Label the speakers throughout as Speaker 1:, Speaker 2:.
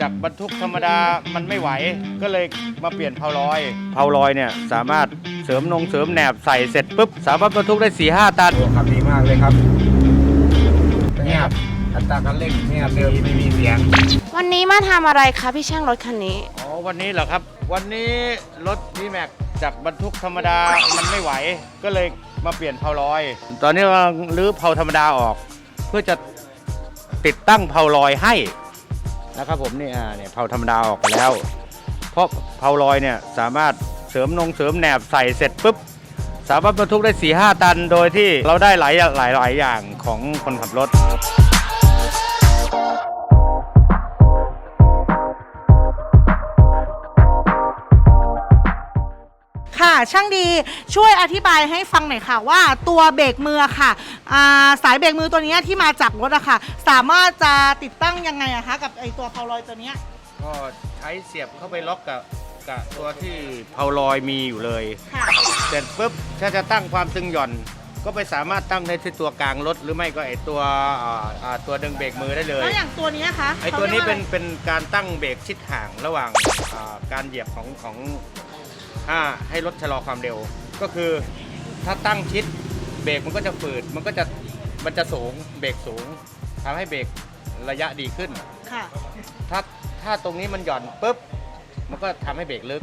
Speaker 1: จากบรรทุกธรรมดามันไม่ไหวก็เลยมาเปลี่ยนเพาลอย เพาลอยเนี่ยสามารถเสริมนงเสริมแหนบใส่เสร็จปุ๊บสามารถบรรทุกได้4ี่ห้าตัน
Speaker 2: โอ้ขับดีมากเลยครับเงียบอัตราการเร่งเงียบเดิมไม่มีเสียง
Speaker 3: วันนี้มาทำอะไรคะพี่ช่างรถคันนี้
Speaker 1: อ๋อวันนี้เหรอครับ วันนี้รถดีแม็กจากบรรทุกธรรมดามันไม่ไหวก็เลยมาเปลี่ยนเพาลอย ตอนนี้กำลังรื้อเพาธรรมดาออก เพื่อจะติดตั้งเพาลอยให้ นะครับผมนี่อ่าเนี่ยเผาธรรมดาออกไปแล้ว เพราะเผาลอยเนี่ยสามารถเสริมนงเสริมแหนบใส่เสร็จปุ๊บสามารถบรรทุกได้4ี่ห้าตัน โดยที่เราได้หลายหลายหลายอย่างของคนขับรถ
Speaker 4: ค่ะ ช่างดีช่วยอธิบายให้ฟังหน่อยค่ะ ว่าตัวเบรกมือค่ะอ่าสายเบรกมือตัวเนี้ยที่มาจากรถอะค่ะ สามารถจะติดตั้งยังไงอะคะกับไอตัวเพาลอยตัวเนี้ย
Speaker 1: ก็ใช้เสียบเข้าไปล็อกกับกับตัวที่เพาลอยมีอยู่เลย
Speaker 4: ค่ะ
Speaker 1: เสร็จปุ๊บถ้าจะตั้งความตึงหย่อน ก็ไปสามารถตั้งได้ที่ตัวกลางรถหรือไม่ก็ไอตัวอ่าอ่าตัวดึงเบรกมือได้เลย
Speaker 4: แล้วอย่างตัวเนี้ยคะ
Speaker 1: ไอตัวนี้เป็น
Speaker 4: ขารียกว่า
Speaker 1: เป็นการตั้งเบรกชิดห่างระหว่างอ่าการเหยียบของของ อ่าให้รถชะลอความเร็ว ก็คือถ้าตั้งชิดเบรกมันก็จะฝืด มันก็จะมันจะสูงเบรกสูงทำให้เบรกระยะดีขึ้น
Speaker 4: ค่ะ
Speaker 1: ถ้าถ้าตรงนี้มันหย่อนปุ๊บมันก็ทำให้เบรกลึก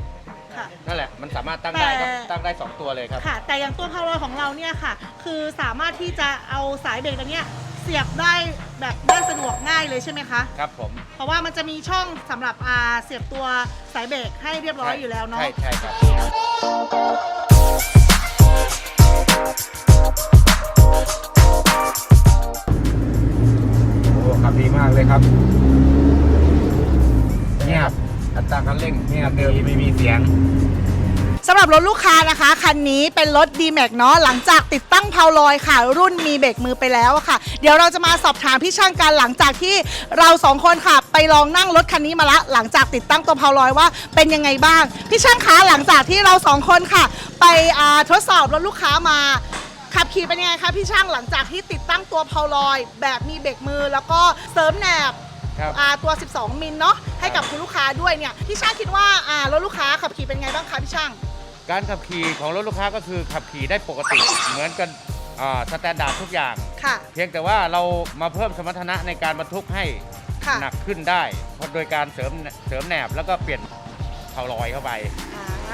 Speaker 4: ค่ะ
Speaker 1: นั่นแหละมันสามารถตั้งได้ครับ
Speaker 4: แต่
Speaker 1: ตั้งได้สองตัวเลยครับ
Speaker 4: ค่ะ แต่อย่างตัวเพาลอยของเราเนี่ยค่ะ คือสามารถที่จะเอาสายเบรกตัวเนี้ยเสียบได้แบบได้สะดวกง่ายเลยใช่ไหมคะ
Speaker 1: ครับผม
Speaker 4: เพราะว่ามันจะมีช่องสำหรับอาเสียบตัวสายเบรกให้เรียบร้อยอยู่แล้วเนาะ
Speaker 1: ใช่ใช่ครับ
Speaker 2: โอ้ขับดีมากเลยครับเงียบอัตราการเร่งเงียบเดิมไม่มีเสียง
Speaker 4: สำหรับรถลูกค้านะคะ คันนี้เป็นรถ d m a x เนาะหลังจากติดตั้งเพาลอยค่ะ รุ่นมีเบรกมือไปแล้วอะค่ะ เดี๋ยวเราจะมาสอบถามพี่ช่างกันหลังจากที่เราสองคนค่ะ ไปลองนั่งรถคันนี้มาละ หลังจากติดตั้งตัวเพาลอยว่าเป็นยังไงบ้าง พี่ช่างคะหลังจากที่เราสองคนค่ะ ไปอ่าทดสอบรถลูกค้ามาขับขี่เป็นยังไงคะพี่ช่างหลังจากที่ติดตั้งตัวเพาลอย แบบมีเบรกมือแล้วก็เสริมแหนบ
Speaker 1: ครับ
Speaker 4: อ่าตัว 12 มิลเนาะให้กับคุณลูกค้าด้วยเนี่ยพี่ช่างคิดว่าอ่ารถลูกค้าขับขี่เป็นไงบ้างคะพี่ช่าง
Speaker 1: การขับขี่ของรถลูกค้าก็คือขับขี่ได้ปกติ เหมือนกันสแตนดาร์ดทุกอย่าง
Speaker 4: ค่ะ
Speaker 1: เพียงแต่ว่าเรามาเพิ่มสมรรถนะในการบรรทุกให้
Speaker 4: ค่ะ
Speaker 1: หนักขึ้นได้เพราะโดยการเสริมเสริมแหนบแล้วก็เปลี่ยนเผาลอยเข้าไป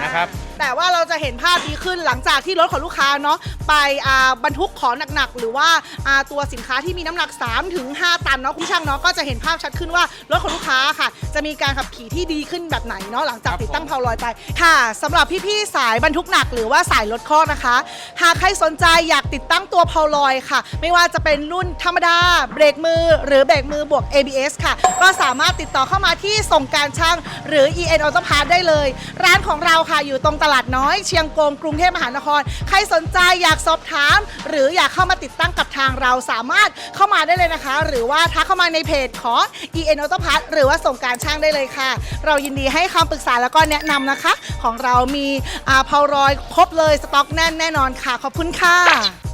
Speaker 1: นะครับ
Speaker 4: แต่ว่าเราจะเห็นภาพดีขึ้นหลังจากที่รถของลูกค้าเนาะไปอ่าบรรทุกของหนักๆ หรือว่าอ่าตัวสินค้าที่มีน้ำหนัก3-5ถึง 5 ตันเนาะพี่ช่างเนาะก็จะเห็นภาพชัดขึ้นว่ารถของลูกค้าค่ะ จะมีการขับขี่ที่ดีขึ้นแบบไหนเนาะหลังจาก
Speaker 1: ครับ
Speaker 4: ติดตั้ง
Speaker 1: ผม
Speaker 4: เพาลอยไปค่ะสำหรับพี่ๆสายบรรทุกหนักหรือว่าสายรถคอกนะคะ หากใครสนใจอยากติดตั้งตัวเพาลอยค่ะ ไม่ว่าจะเป็นรุ่นธรรมดาเบรกมือ หรือเบรกมือบวก ABS ค่ะ ก็สามารถติดต่อเข้ามาที่ส่งการช่างหรือ EN Auto Parts ได้เลย ร้านของเราค่ะ อยู่ตรงตลาดน้อยเชียงกงกรุงเทพมหานคร ใครสนใจอยากสอบถาม หรืออยากเข้ามาติดตั้งกับทางเราสามารถเข้ามาได้เลยนะคะ หรือว่าทักเข้ามาในเพจของ EN Auto p a r t หรือว่าส่งการช่างได้เลยค่ะ เรายินดีให้คำปรึกษาแล้วก็แนะนำนะคะ ของเรามีอาพารอยครบเลยสต็อกแน่นแน่นอนค่ะ ขอบคุณค่ะ